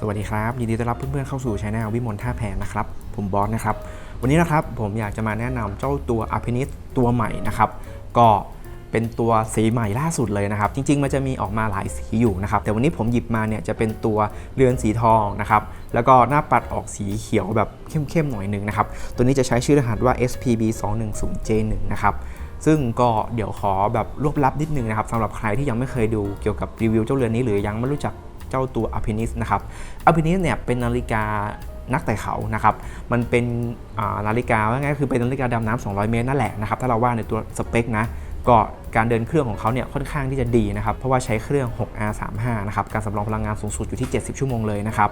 สวัสดีครับ ยินดีต้อนรับเพื่อนๆเข้าสู่ช anel วิมลท่าแพนะครับ ผมบอสนะครับ วันนี้นะครับผมอยากจะมาแนะนำเจ้าตัวอภินิสตัวใหม่นะครับ ก็เป็นตัวสีใหม่ล่าสุดเลยนะครับ จริง ๆ มันจะมีออกมาหลายสีอยู่นะครับ แต่วันนี้ผมหยิบมาเนี่ยจะเป็นตัวเรือนสีทองนะครับ แล้วก็หน้าปัดออกสีเขียวแบบเข้มๆหน่อยหนึ่งนะครับ ตัวนี้จะใช้ชื่อรหัสว่า SPB 2 1 0 J 1 นะครับซึ่งก็เดี๋ยวขอแบบรวบลับนิดนึงนะครับสำหรับใครที่ยังไม่เคยดูเกี่ยวกับรีวิวเจ้าเรือนนี้หรือยังไม่รู้จัก เจ้าตัวอ p ินิสนะครับอ p ินิสเนี่ยเป็นนาฬิกานักไต่เขานะครับ มันเป็นนาฬิกาว่าไงคือเป็นนาฬิกาดำน้ำ200 เมตรนั่นแหละนะครับ ถ้าเราว่าในตัวสเปคนะ ก็การเดินเครื่องของเขาเนี่ยค่อนข้างที่จะดีนะครับ เพราะว่าใช้เครื่อง 6R35 นะครับ การสำรองพลังงานสูงสุดอยู่ที่ 70 ชั่วโมงเลยนะครับ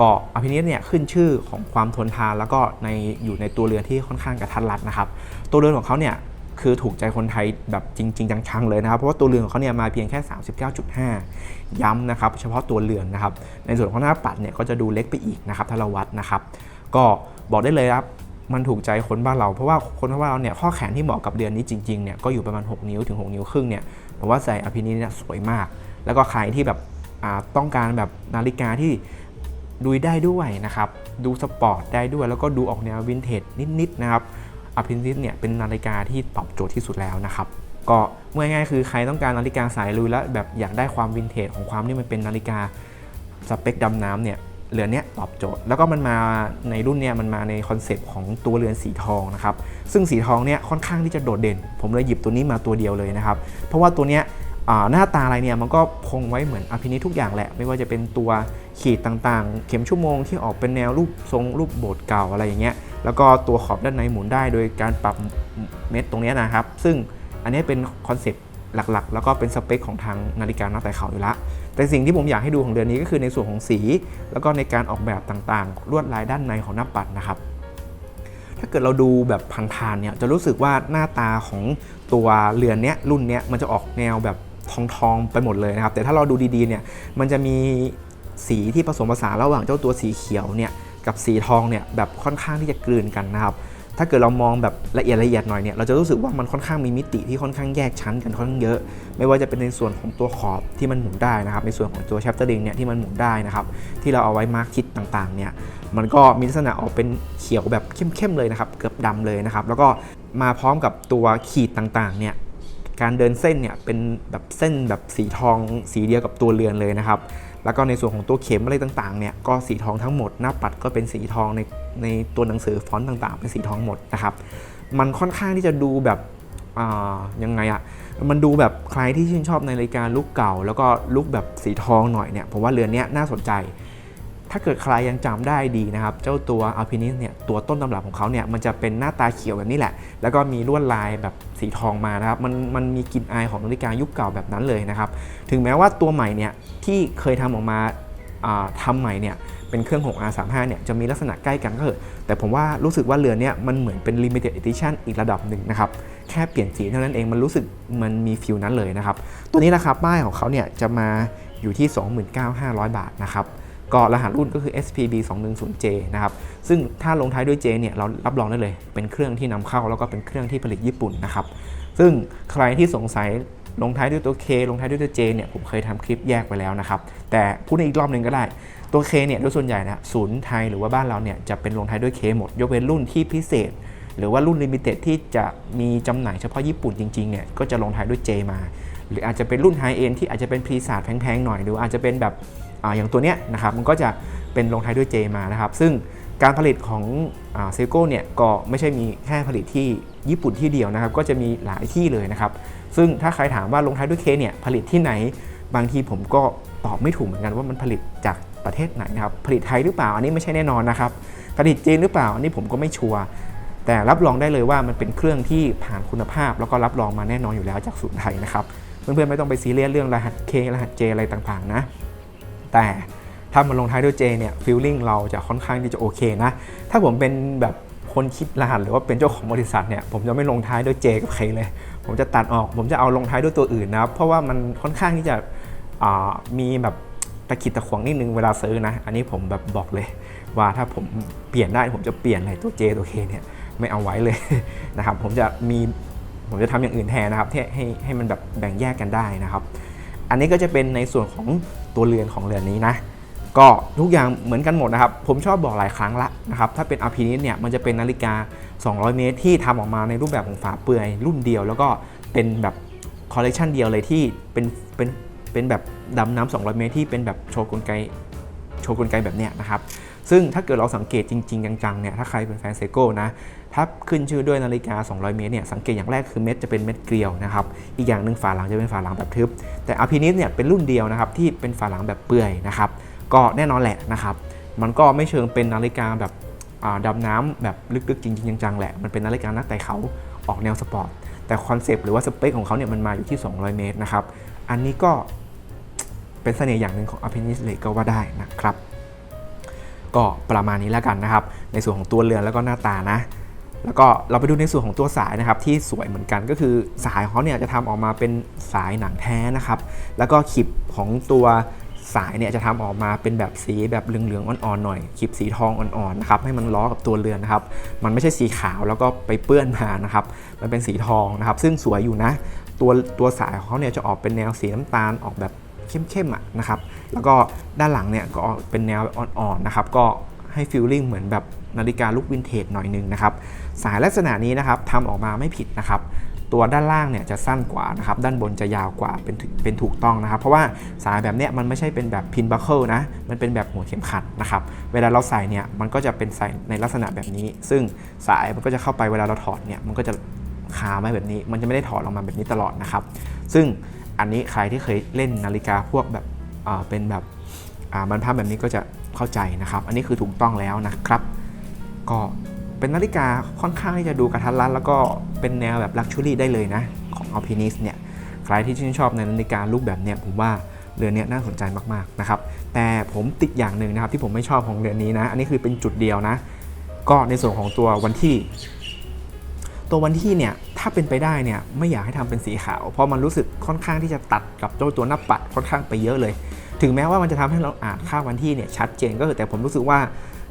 ก็อภินิสเนี่ยขึ้นชื่อของความทนทาน แล้วก็ในอยู่ในตัวเรือนที่ค่อนข้างกระทัดรัดนะครับ ตัวเรือนของเขาเนี่ย คือถูกใจคนไทยแบบจริง ๆ จังๆเลยนะครับ เพราะว่าตัวเรือนของเขาเนี่ยมาเพียงแค่ 39.5 ย้ำนะครับ เฉพาะตัวเรือนนะครับ ในส่วนของหน้าปัดเนี่ยก็จะดูเล็กไปอีกนะครับถ้าเราวัดนะครับ ก็บอกได้เลยครับมันถูกใจคนบ้านเราเพราะว่าคนบ้านเราเนี่ยข้อแขนที่เหมาะกับเดือนนี้จริงๆเนี่ยก็อยู่ประมาณ 6 นิ้วถึง 6 นิ้วครึ่งเนี่ยผมว่าใส่อภินิเนี่ยสวยมาก แล้วก็ใครที่แบบต้องการแบบนาฬิกาที่ดูได้ด้วยนะครับ ดูสปอร์ตได้ด้วย แล้วก็ดูออกแนววินเทจนิดๆนะครับ อภินิสเนี่ยเป็นนาฬิกาที่ตอบโจทย์ที่สุดแล้วนะครับ ก็เมื่อง่ายๆคือใครต้องการนาฬิกาสายลุยแล้วแบบอยากได้ความวินเทจของความที่มันเป็นนาฬิกาสเปคดำน้ำเนี่ยเรือนนี้ตอบโจทย์ แล้วก็มันมาในรุ่นเนี้ยมันมาในคอนเซปต์ของตัวเรือนสีทองนะครับซึ่งสีทองเนี่ยค่อนข้างที่จะโดดเด่น ผมเลยหยิบตัวนี้มาตัวเดียวเลยนะครับ เพราะว่าตัวเนี้ยหน้าตาอะไรเนี่ยมันก็คงไว้เหมือนอภินิทุกอย่างแหละ ไม่ว่าจะเป็นตัวขีดต่างๆ เข็มชั่วโมงที่ออกเป็นแนวรูปทรงรูปโบสถ์เก่าอะไรอย่างเงี้ย แล้วก็ตัวขอบด้านในหมุนได้โดยการปรับเม็ดตรงนี้นะครับ ซึ่งอันนี้เป็นคอนเซปต์หลักๆ แล้วก็เป็นสเปคของทางนาฬิกาหน้าไต่เขาอยู่ละ แต่สิ่งที่ผมอยากให้ดูของเดือนนี้ก็คือในส่วนของสี แล้วก็ในการออกแบบต่างๆ ลวดลายด้านในของหน้าปัดนะครับ ถ้าเกิดเราดูแบบผ่านๆเนี่ยจะรู้สึกว่าหน้าตาของตัวเรือนเนี้ยรุ่นเนี้ยมันจะออกแนวแบบทองๆไปหมดเลยนะครับ แต่ถ้าเราดูดีๆเนี่ยมันจะมีสีที่ผสมผสานระหว่างเจ้าตัวสีเขียวเนี่ย กับสีทองเนี่ยแบบค่อนข้างที่จะกลืนกันนะครับถ้าเกิดเรามองแบบละเอียดละเอียดหน่อยเนี่ยเราจะรู้สึกว่ามันค่อนข้างมีมิติที่ค่อนข้างแยกชั้นกันค่อนข้างเยอะ ไม่ว่าจะเป็นในส่วนของตัวขอบที่มันหมุนได้นะครับ ในส่วนของตัว chaptering เนี่ยที่มันหมุนได้นะครับที่เราเอาไว้มาร์คคิดต่างๆเนี่ยมันก็มีลักษณะออกเป็นเขียวแบบเข้มๆเลยนะครับเกือบดำเลยนะครับแล้วก็มาพร้อมกับตัวขีดต่างๆเนี่ยการเดินเส้นเนี่ยเป็นแบบเส้นแบบสีทองสีเดียวกับตัวเรือนเลยนะครับ แล้วก็ในส่วนของตัวเข็มอะไรต่างๆเนี่ยก็สีทองทั้งหมด หน้าปัดก็เป็นสีทองในในตัวหนังสือฟอนต์ต่างๆ เป็นสีทองหมดนะครับ มันค่อนข้างที่จะดูแบบอ่ายังไงอะมันดูแบบใครที่ชื่นชอบในรายการลุกเก่า แล้วก็ลุกแบบสีทองหน่อยเนี่ยผมว่าเรือนนี้น่าสนใจ ถ้าเกิดใครยังจำได้ดีนะครับ เจ้าตัว Alpinist เนี่ยตัวต้นตำรับของเขาเนี่ยมันจะเป็นหน้าตาเขียวแบบนี้แหละ แล้วก็มีลวดลายแบบสีทองมานะครับ มันมันมีกลิ่นอายของนาฬิกายุคเก่าแบบนั้นเลยนะครับ ถึงแม้ว่าตัวใหม่เนี่ยที่เคยทำออกมาอ่าทำใหม่เนี่ยเป็นเครื่อง 6R35 เนี่ยจะมีลักษณะใกล้กันก็เถอะแต่ผมว่ารู้สึกว่าเรือนเนี่ยมันเหมือนเป็น limited edition อีกระดับหนึ่งนะครับ แค่เปลี่ยนสีเท่านั้นเองมันรู้สึกมันมีฟิลนั้นเลยนะครับ ตัวนี้ราคาป้ายของเขาเนี่ยจะมาอยู่ที่ 29,500 บาทนะครับ ก็รหัสรุ่นก็คือ SPB 210J นะครับ ซึ่งถ้าลงท้ายด้วย J เนี่ยเรารับรองได้เลย เป็นเครื่องที่นำเข้าแล้วก็เป็นเครื่องที่ผลิตญี่ปุ่นนะครับ ซึ่งใครที่สงสัยลงท้ายด้วยตัว K ลงท้ายด้วยตัว J เนี่ยผมเคยทำคลิปแยกไปแล้วนะครับ แต่พูดในอีกรอบหนึ่งก็ได้ ตัว K เนี่ยโดยส่วนใหญ่นะศูนย์ไทยหรือว่าบ้านเราเนี่ยจะเป็นลงท้ายด้วย K หมด ยกเว้นรุ่นที่พิเศษ หรือว่ารุ่นลิมิเต็ดที่จะมีจำหน่ายเฉพาะญี่ปุ่นจริงๆเนี่ยก็จะลงท้ายด้วย J มา หรืออาจจะเป็นรุ่นไฮเอ็นที่อาจจะเป็นพรีซาดแพงๆหน่อย หรืออาจจะเป็นแบบ อย่างตัวเนี้ยนะครับมันก็จะเป็นลงท้ายด้วย J มานะครับ ซึ่งการผลิตของเซโก้เนี่ยก็ไม่ใช่มีแค่ผลิตที่ญี่ปุ่นที่เดียวนะครับ ก็จะมีหลายที่เลยนะครับ ซึ่งถ้าใครถามว่าลงท้ายด้วย K เนี่ยผลิตที่ไหน บางทีผมก็ตอบไม่ถูกเหมือนกันว่ามันผลิตจากประเทศไหนนะครับ ผลิตไทยหรือเปล่าอันนี้ไม่ใช่แน่นอนนะครับ ผลิตจีนหรือเปล่าอันนี้ผมก็ไม่ชัวร์แต่รับรองได้เลยว่ามันเป็นเครื่องที่ผ่านคุณภาพ แล้วก็รับรองมาแน่นอนอยู่แล้วจากศูนย์ไทยนะครับเพื่อนๆไม่ต้องไปซีเรียสเรื่องรหัส K รหัส J อะไรต่างๆนะ แต่ถ้ามันลงท้ายด้วย J เนี่ยฟีลลิ่งเราจะค่อนข้างที่จะโอเคนะ ถ้าผมเป็นแบบคนคิดรหัสหรือว่าเป็นเจ้าของบริษัทเนี่ยผมจะไม่ลงท้ายด้วย J กับ K เลย ผมจะตัดออกผมจะเอาลงท้ายด้วยตัวอื่นนะเพราะว่ามันค่อนข้างที่จะมีแบบตะขิดตะขวงนิดนึงเวลาซื้อนะ อันนี้ผมแบบบอกเลย ว่าถ้าผมเปลี่ยนได้ผมจะเปลี่ยนเลยตัว J ตัว K เนี่ยไม่เอาไว้เลยนะครับผมจะมีผมจะทำอย่างอื่นแทนนะครับที่ให้ให้มันแบบแบ่งแยกกันได้นะครับ อันนี้ก็จะเป็นในส่วนของ ตัวเรือนของเรือนนี้นะก็ทุกอย่างเหมือนกันหมดนะครับ ผมชอบบอกหลายครั้งละนะครับ ถ้าเป็นอาพีนิสเนี่ยมันจะเป็นนาฬิกา 200 เมตร ที่ทำออกมาในรูปแบบของฝาเปื่อยรุ่นเดียว แล้วก็เป็นแบบคอลเลกชันเดียวเลยที่เป็นเป็นเป็นแบบดำน้ำ200 เมตรที่เป็นแบบโชว์กลไกโชว์กลไกแบบเนี้ยนะครับ ซึ่งถ้าเกิดเราสังเกตจริง ๆ จังๆเนี่ยถ้าใครเป็นแฟนเซโก้นะถ้าขึ้นชื่อด้วยนาฬิกา 200 เมตรเนี่ยสังเกตอย่างแรกคือเม็ดจะเป็นเม็ดเกลียวนะครับอีกอย่างหนึ่งฝาหลังจะเป็นฝาหลังแบบทึบ แต่อ l พินิสเนี่ยเป็นรุ่นเดียวนะครับที่เป็นฝาหลังแบบเปื่อยนะครับก็แน่นอนแหละนะครับมันก็ไม่เชิงเป็นนาฬิกาแบบดำน้ำแบบลึกๆจริงๆจังๆแหละมันเป็นนาฬิกานักไต่เขาออกแนวสปอร์ตแต่คอนเซปต์หรือว่าสเปคของเขาเนี่ยมันมาอยู่ที่ 200 เมตรนะครับอันนี้ก็เป็นเสน่ห์อย่างหนึ่งของอพินิสเลยก็ว่าได้นะครับ ก็ประมาณนี้แล้วกันนะครับ ในส่วนของตัวเรือนแล้วก็หน้าตานะ แล้วก็เราไปดูในส่วนของตัวสายนะครับที่สวยเหมือนกันก็คือสายของเขาเนี่ยจะทำออกมาเป็นสายหนังแท้นะครับ แล้วก็ขีบของตัวสายเนี่ยจะทำออกมาเป็นแบบสีแบบเหลืองๆอ่อนๆหน่อยขีบสีทองอ่อนๆนะครับให้มันล้อกับตัวเรือนนะครับ มันไม่ใช่สีขาวแล้วก็ไปเปื้อนมานะครับ มันเป็นสีทองนะครับ ซึ่งสวยอยู่นะ ตัวตัวสายของเขาเนี่ยจะออกเป็นแนวสีน้ำตาลออกแบบ เข้มๆอะนะครับแล้วก็ด้านหลังเนี่ยก็เป็นแนวอ่อนๆนะครับก็ให้ฟีลลิ่งเหมือนแบบนาฬิกาลุควินเทจหน่อยหนึงนะครับสายลักษณะนี้นะครับทำออกมาไม่ผิดนะครับตัวด้านล่างเนี่ยจะสั้นกว่านะครับด้านบนจะยาวกว่าเป็นเป็นถูกต้องนะครับ เพราะว่าสายแบบเนี้ยมันไม่ใช่เป็นแบบพินบัคเกิลนะมันเป็นแบบหัวเข็มขัดนะครับเวลาเราใส่เนี่ยมันก็จะเป็นใส่ในลักษณะแบบนี้ ซึ่งสายมันก็จะเข้าไปเวลาเราถอดเนี่ยมันก็จะคาไว้แบบนี้ มันจะไม่ได้ถอดออกมาแบบนี้ตลอดนะครับ ซึ่ง อันนี้ใครที่เคยเล่นนาฬิกาพวกแบบเป็นแบบบรรพับแบบนี้ก็จะเข้าใจนะครับ อันนี้คือถูกต้องแล้วนะครับ ก็เป็นนาฬิกาค่อนข้างที่จะดูกระทัดรัดแล้วก็เป็นแนวแบบลักชัวรี่ได้เลยนะ ของ Alpinist เนี่ยใครที่ชื่นชอบในนาฬิการูปแบบเนี้ยผมว่าเรือนนี้น่าสนใจมากๆนะครับ แต่ผมติดอย่างหนึ่งนะครับที่ผมไม่ชอบของเรือนนี้นะ อันนี้คือเป็นจุดเดียวนะ ก็ในส่วนของตัววันที่ ตัววันที่เนี่ยถ้าเป็นไปได้เนี่ยไม่อยากให้ทำเป็นสีขาว เพราะมันรู้สึกค่อนข้างที่จะตัดกับเจ้าตัวหน้าปัดค่อนข้างไปเยอะเลย ถึงแม้ว่ามันจะทำให้เราอ่านค่าวันที่เนี่ยชัดเจนก็คือแต่ผมรู้สึกว่า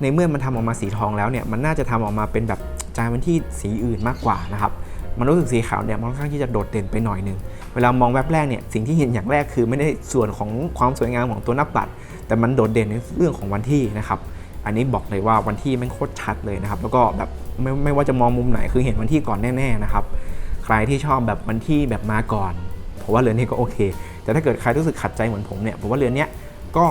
ในเมื่อมันทำออกมาสีทองแล้วเนี่ยมันน่าจะทำออกมาเป็นแบบจานวันที่สีอื่นมากกว่านะครับมันรู้สึกสีขาวเนี่ยมันค่อนข้างที่จะโดดเด่นไปหน่อยหนึงเวลามองแวบแรกเนี่ยสิ่งที่เห็นอย่างแรกคือไม่ได้ส่วนของความสวยงามของตัวหน้าปัด แต่มันโดดเด่นในเรื่องของวันที่นะครับ อันนี้บอกเลยว่าวันที่แม่งโคตรชัดเลยนะครับ แล้วก็แบบไม่ไม่ว่าจะมองมุมไหนคือเห็นวันที่ก่อนแน่ๆนะครับ ใครที่ชอบแบบวันที่แบบมาก่อนผมว่าเรือนนี้ก็โอเค แต่ถ้าเกิดใครรู้สึกขัดใจเหมือนผมเนี่ยผมว่าเรือนนี้ก็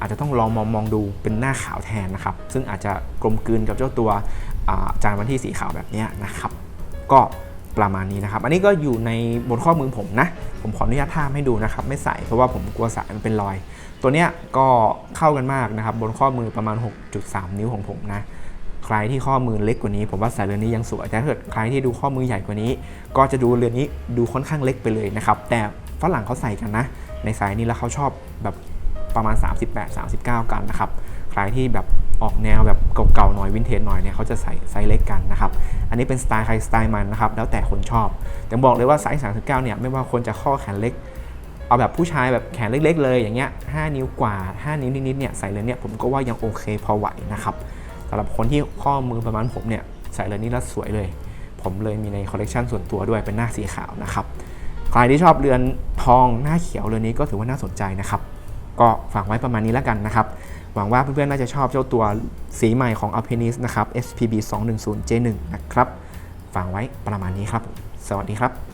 อาจจะต้องลองมองมองดูเป็นหน้าขาวแทนนะครับ ซึ่งอาจจะกลมกลืนกับเจ้าตัวจานวันที่สีขาวแบบนี้นะครับ ก็ ประมาณนี้นะครับ อันนี้ก็อยู่ในบนข้อมือผมนะ ผมขออนุญาตท่ามให้ดูนะครับ ไม่ใส่เพราะว่าผมกลัวสายมันเป็นรอย ตัวเนี้ยก็เข้ากันมากนะครับ บนข้อมือประมาณ 6.3 นิ้วของผมนะ ใครที่ข้อมือเล็กกว่านี้ ผมว่าสายเรือนนี้ยังสวย แต่ถ้าเกิดใครที่ดูข้อมือใหญ่กว่านี้ ก็จะดูเรือนนี้ดูค่อนข้างเล็กไปเลยนะครับ แต่ฝรั่งเขาใส่กันนะ ในสายนี้แล้วเขาชอบแบบประมาณ 38-39 กันนะครับ ใครที่แบบ ออกแนวแบบเก่าๆหน่อยวินเทจหน่อยเนี่ยเขาจะใส่ไซส์เล็กกันนะครับ อันนี้เป็นสไตล์ใครสไตล์มันนะครับ แล้วแต่คนชอบ แต่บอกเลยว่าไซส์39เนี่ยไม่ว่าคนจะข้อแขนเล็ก เอาแบบผู้ชายแบบแขนเล็กๆเลยอย่างเงี้ย5นิ้วกว่า 5 นิ้วนิดๆเนี่ยใส่เลยเนี่ยผมก็ว่ายังโอเคพอไหวนะครับสำหรับคนที่ข้อมือประมาณผมเนี่ยใส่เลยนี่แล้วสวยเลย ผมเลยมีในคอลเลกชันส่วนตัวด้วยเป็นหน้าสีขาวนะครับใครที่ชอบเรือนทองหน้าเขียวเรือนนี้ก็ถือว่าน่าสนใจนะครับ ก็ฝากไว้ประมาณนี้แล้วกันนะครับ หวังว่าเพื่อนๆน่าจะชอบเจ้าตัวสีใหม่ของ Alpinis นะครับ SPB 210 J1 นะครับ ฝากไว้ประมาณนี้ครับ สวัสดีครับ